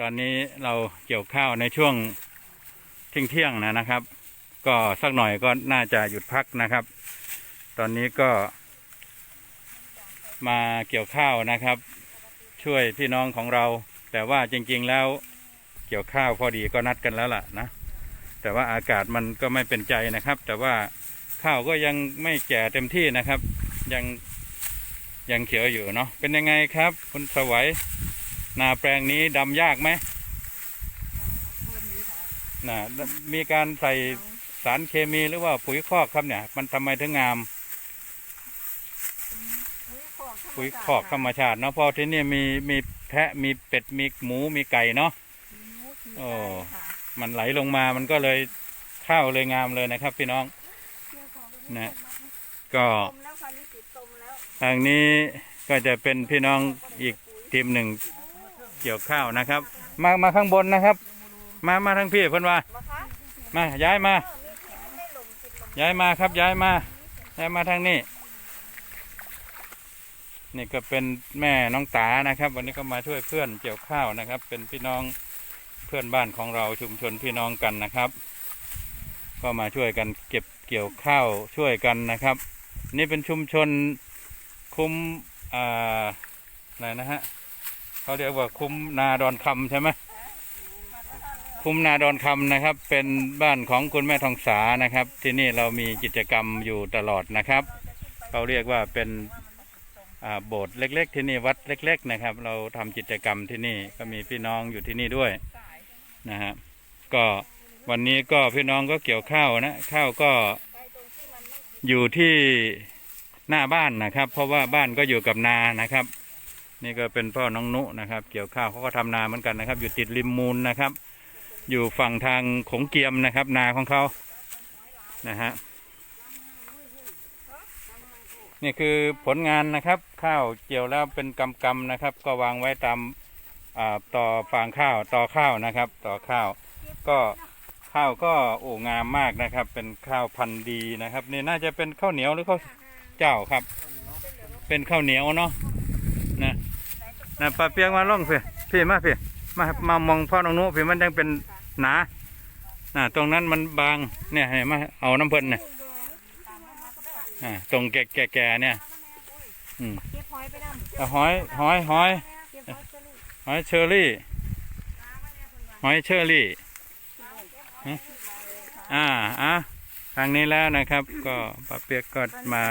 ตอนนี้เราเกี่ยวข้าวในช่วงเที่ยงเที่ยงๆนะนะครับ ก็สักหน่อยก็น่าจะหยุดพักนะครับ ตอนนี้ก็มาเกี่ยวข้าวนะครับ ช่วยพี่น้องของเรา แต่ว่าจริง ๆแล้วเกี่ยวข้าวพอดีก็นัดกันแล้วล่ะนะ แต่ว่าอากาศมันก็ไม่เป็นใจนะครับ แต่ว่าข้าวก็ยังไม่แก่เต็มที่นะครับ ยังยังเขียวอยู่เนาะเป็นยังไงครับ คุณสวัย นาแปลงนี้ดำยากไหมนะมีการใส่สารเคมีหรือว่าปุ๋ยคอกครับเนี่ย มันทำไมถึงงาม ปุ๋ยคอกธรรมชาติเนาะเพอที่นี่มีมีแพะมีเป็ดมีหมูมีไก่เนาะโอ้มันไหลลงมามันก็เลยข้าวเลยงามเลยนะครับ พี่น้องนะก็ตมแล้วค่ะนี่ติดตมแล้วทางนี้ก็จะเป็นพี่น้องอีกทีมหนึ่ง เกี่ยวข้าวนะครับ มามาข้างบนนะครับ มามาทางพี่เพิ่นว่ามาคะมาย้ายมา ย้ายมาครับย้ายมาย้ายมาทางนี้ นี่ก็เป็นแม่น้องตานะครับ วันนี้ก็มาช่วยเพื่อนเกี่ยวข้าวนะครับ เป็นพี่น้องเพื่อนบ้านของเราชุมชนพี่น้องกันนะครับ ก็มาช่วยกันเก็บเกี่ยวข้าวช่วยกันนะครับ นี่เป็นชุมชนคุมอ่าอะไรนะฮะ เขาเรียกว่าคุ้มนาดอนคำใช่ไหมคุ้มนาดอนคำนะครับ เป็นบ้านของคุณแม่ทองสานะครับ ที่นี่เรามีกิจกรรมอยู่ตลอดนะครับเขาเรียกว่าเป็นโบสถ์เล็ก ๆ ที่นี่วัดเล็ก ๆ นะครับ เราทำกิจกรรมที่นี่ก็มีพี่น้องอยู่ที่นี่ด้วยนะฮะก็วันนี้ก็พี่น้องก็เกี่ยวข้าวนะข้าวก็อยู่ที่หน้าบ้านนะครับ เพราะว่าบ้านก็อยู่กับนานะครับ นี่ก็เป็นพ่อน้องนุนะครับ เกี่ยวข้าวเขาก็ทำนาเหมือนกันนะครับ อยู่ติดริมมูลนะครับ อยู่ฝั่งทางขงเกียมนะครับ นาของเขานะฮะนี่คือผลงานนะครับ ข้าวเกี่ยวแล้วเป็นกำกำนะครับ ก็วางไว้ตามอ่าต่อฟางข้าวต่อข้าวนะครับ ต่อข้าว ก็ข้าวก็โอ้งามมากนะครับ เป็นข้าวพันธุ์ดีนะครับ นี่น่าจะเป็นข้าวเหนียวหรือข้าวเจ้าครับ เป็นข้าวเหนียวเนาะ นะปลาเปียกมาล่องพี่พี่มาพี่มามามองพ่อน้องนุพี่มันยังเป็นหนาน่ะตรงนั้นมันบางเนี่ยให้มาเอาน้ำเพลินเนี่ยอ่าตรงแก่แก่แก่เนี่ยอืมเก็บหอยไปนำเอาหอยหอยหอยเก็บหอยเชอรี่หอยเชอรี่หอยเชอรี่ะอ่าอะทางนี้แล้วนะครับ ก็ป้าเปียกก็ตอนนี้มา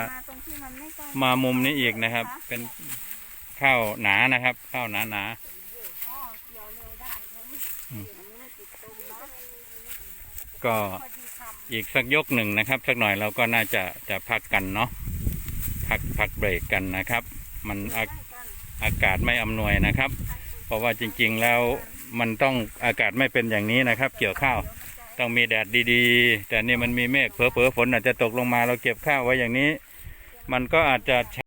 มามุมนี้อีกนะครับ เป็น ข้าวหนานะครับ ข้าวหนาหนาก็อีกสักยกหนึ่งนะครับ สักหน่อยเราก็น่าจะจะพักกันเนาะพักพักเบรกกันนะครับ มันอาได้กันอากาศไม่อำนวยนะครับ เพราะว่าจริง ๆแล้วมันต้องอากาศไม่เป็นอย่างนี้นะครับ เกี่ยวข้าวต้องมีแดดดีๆ แต่นี่มันมีเมฆเผลอๆฝนอาจจะตกลงมาเราเก็บข้าวไว้อย่างนี้ มันก็อาจจะ